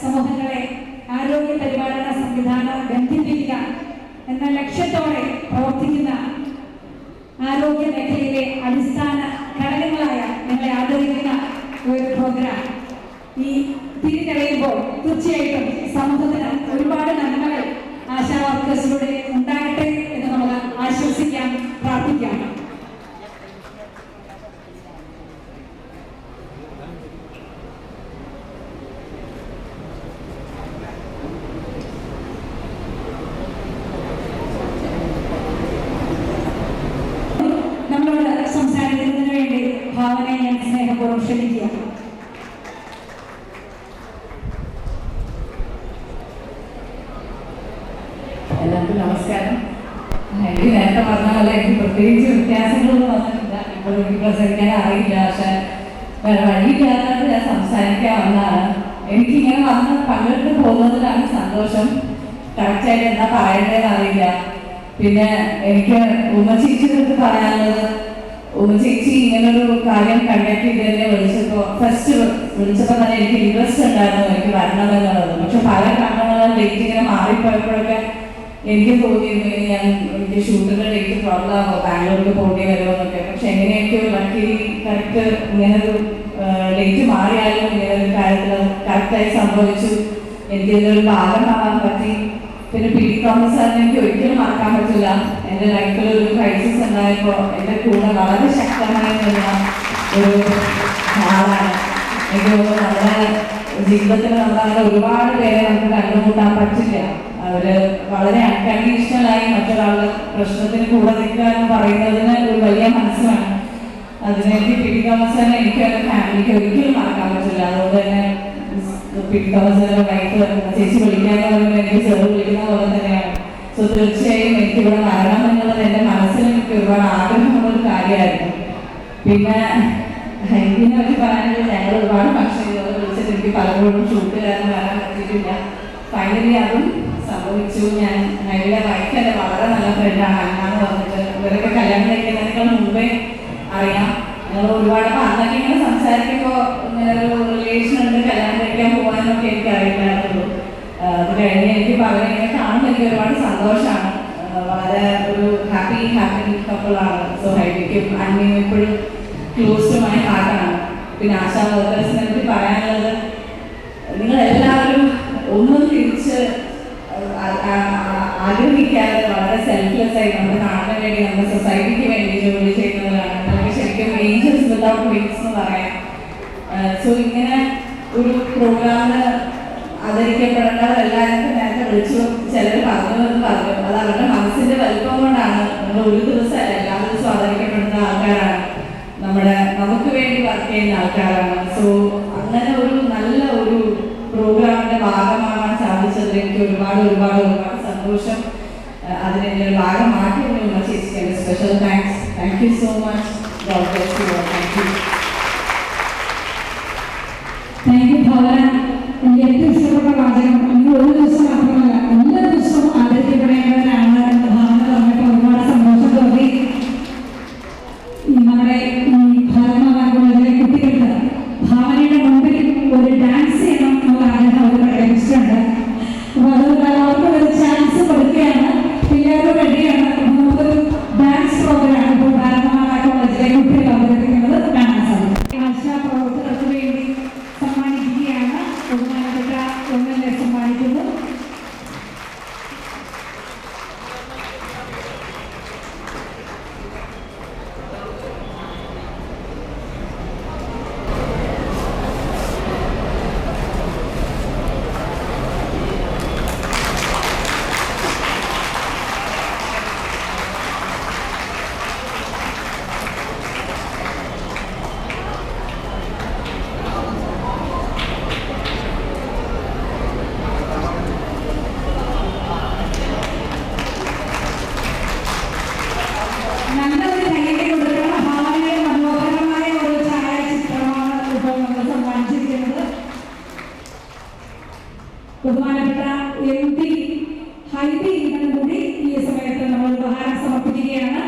സമൂഹങ്ങളെ ആരോഗ്യ പരിപാലന സംവിധാനം ബന്ധിപ്പിക്കുക എന്ന ലക്ഷ്യത്തോടെ പ്രവർത്തിക്കുന്ന ആരോഗ്യ മേഖലയിലെ അടിസ്ഥാന ഘടകങ്ങളായ നിങ്ങളെ ആദരിക്കുന്ന ഒരു പ്രോഗ്രാം ഈ തിരിതെളിയുമ്പോൾ തീർച്ചയായിട്ടും സമൂഹത്തിന് ഒരുപാട് നന്മകൾ ആശാ വർക്കേഴ്സിലൂടെ എല്ലാവർക്കും നമസ്കാരം. എനിക്ക് നേരത്തെ പറഞ്ഞ പോലെ എനിക്ക് പ്രത്യേകിച്ച് വ്യത്യാസങ്ങളൊന്നും വന്നിട്ടില്ല. ഇപ്പോൾ എനിക്ക് പ്രസംഗിക്കാൻ അറിയില്ല. പക്ഷെ വേറെ വഴിയില്ലാത്തത് ഞാൻ സംസാരിക്കാൻ വന്നതാണ് എനിക്കിങ്ങനെ വന്ന് പങ്കെടുത്ത് പോകുന്നതിലാണ് സന്തോഷം. കറക്റ്റായിട്ട് എന്താ പറയേണ്ടതെന്ന് അറിയില്ല. പിന്നെ എനിക്ക് ഉമ്മച്ചേച്ചിയുടെ പറയാനുള്ളത് ഉമ്മച്ചേച്ചി ഇങ്ങനൊരു കാര്യം കണ്ടക്ട് ചെയ്തതിനെ വിളിച്ചപ്പോൾ ഫസ്റ്റ് വിളിച്ചപ്പോൾ തന്നെ എനിക്ക് ഇൻട്രസ്റ്റ് ഉണ്ടായിരുന്നു എനിക്ക് വരണമെന്നുള്ളത് പക്ഷെ പല കാരണങ്ങളാൽ ഡേറ്റ് ഇങ്ങനെ മാറിപ്പോയപ്പോഴൊക്കെ എനിക്ക് തോന്നിയിരുന്നു ഇനി ഞാൻ എനിക്ക് ഷൂട്ടിന്റെ ഡേറ്റ് പ്രോബ്ലം ആകുമോ ബാംഗ്ലൂർക്ക് പോകേണ്ടി വരുമോ എന്നൊക്കെ. പക്ഷെ എങ്ങനെയൊക്കെയോ ലക്കി കറക്റ്റ് ഇങ്ങനൊരു ഡേറ്റ് മാറിയാലും ഇങ്ങനെ ഒരു കാര്യത്തിൽ കറക്റ്റായി സംഭവിച്ചു. എനിക്ക് ഇതിലൊരു ഭാഗമാവാൻ പറ്റി. പിന്നെ പി ഡി തോമസ് സാറിനെ എനിക്ക് ഒരിക്കലും മറക്കാൻ പറ്റില്ല. എന്റെ ലൈഫിൽ ഒരു ക്രൈസിസ് ഉണ്ടായപ്പോൾ എന്റെ കൂടെ വളരെ ശക്തമായി നിന്ന ഒരു ആളാണ്. എനിക്ക് നമ്മുടെ ജീവിതത്തിൽ നമ്മളങ്ങനെ ഒരുപാട് പേരെ നമുക്ക് കണ്ടുമുട്ടാൻ പറ്റില്ല. അവർ വളരെ അൺകണ്ടീഷണലായി മറ്റൊരാളുടെ പ്രശ്നത്തിന് കൂടെ നിൽക്കുക എന്ന് പറയുന്നതിന് ഒരു വലിയ മനസ്സാണ്. അതിനെനിക്ക് പി ഡി തോമസ് തന്നെ എനിക്ക് എന്റെ ഫാമിലിക്ക് ഒരിക്കലും മറക്കാൻ പറ്റില്ല. തന്നെ വൈഫ് ചേച്ചി വിളിക്കാന്ന് പറയുമ്പോൾ എനിക്ക് ചെറു വിളിക്കുന്ന തന്നെയാണ്. സോ തീർച്ചയായും എനിക്ക് ഇവിടെ വരണം എന്നുള്ളത് എന്റെ മനസ്സിൽ എനിക്ക് ഒരുപാട് ആഗ്രഹമുള്ള കാര്യമായിരുന്നു. പിന്നെ ഇതിനെ പറ്റി പറയാനുള്ള ഞങ്ങൾ ഒരുപാട് ഭക്ഷണം ഇതുപോലെ വിളിച്ചിട്ട് എനിക്ക് പലപ്പോഴും ഷൂട്ട് കാരണം വരാൻ പറ്റിയിട്ടില്ല. ഫൈനലി അതും സംഭവിച്ചു. ഞാൻ നൈവിലെ വൈഫ് എന്റെ വളരെ നല്ല ഫ്രണ്ടാണ് അന്ന എന്ന് പറഞ്ഞിട്ട് ഇവരൊക്കെ കല്യാണം കഴിക്കുന്നതിനേക്കാൾ മുമ്പേ അറിയാം. ഞങ്ങൾ ഒരുപാട് എനിക്ക് ഒരുപാട് സന്തോഷമാണ്. വളരെ ഒരു ഹാപ്പി ഹാപ്പി കപ്പിളാണ് സോ ഹൈബിക്കും അന്യം എപ്പോഴും ക്ലോസ്ഡുമായ ഹാർട്ടാണ് പിന്നെ ആശാ വർക്കേഴ്സിനെ പറ്റി പറയാനുള്ളത് നിങ്ങൾ എല്ലാവരും ഒന്നും തിരിച്ച് ആഗ്രഹിക്കാതെ വളരെ സെൽഫ്ലെസ് ആയി നമ്മുടെ നാടിന് വേണ്ടി നമ്മുടെ സൊസൈറ്റിക്ക് വേണ്ടി ജോലി ചെയ്യുന്നവരാണ്. നമുക്ക് ശരിക്കും ഏഞ്ചൽസ് വിതൗട്ട് വിങ്സ് എന്ന് പറയാം. സോ ഇങ്ങനെ ഒരു പ്രോഗ്രാമിന് ആദരിക്കപ്പെടേണ്ടവരെല്ലാവരും നേരത്തെ വിളിച്ചു. ചിലർ പറഞ്ഞു എന്ന് പറഞ്ഞു. അത് അവരുടെ മനസ്സിന്റെ വലിപ്പം കൊണ്ടാണ്. നമ്മൾ ഒരു ദിവസം എല്ലാ ദിവസവും ആദരിക്കപ്പെടുന്ന ആൾക്കാരാണ്. നമ്മുടെ നമുക്ക് വേണ്ടി വർക്ക് ചെയ്യുന്ന ആൾക്കാരാണ്. സോ അങ്ങനെ ഒരു നല്ല ഒരു പ്രോഗ്രാമിന്റെ ഭാഗമാകാൻ സാധിച്ചതിൽ എനിക്ക് ഒരുപാട് ഒരുപാട് ഒരുപാട് സന്തോഷം. അതിനെ ഒരു ഭാഗമാക്കിയുള്ള ചേച്ചിക്ക് special thanks thank you so much God bless you thank you thank you Bhavana una manera ബഹുമാനപ്പെട്ട എം പി ഹൈബി ഇവനും കൂടി ഈ സമയത്ത് നമ്മൾ ഉപഹാരം സമർപ്പിക്കുകയാണ്.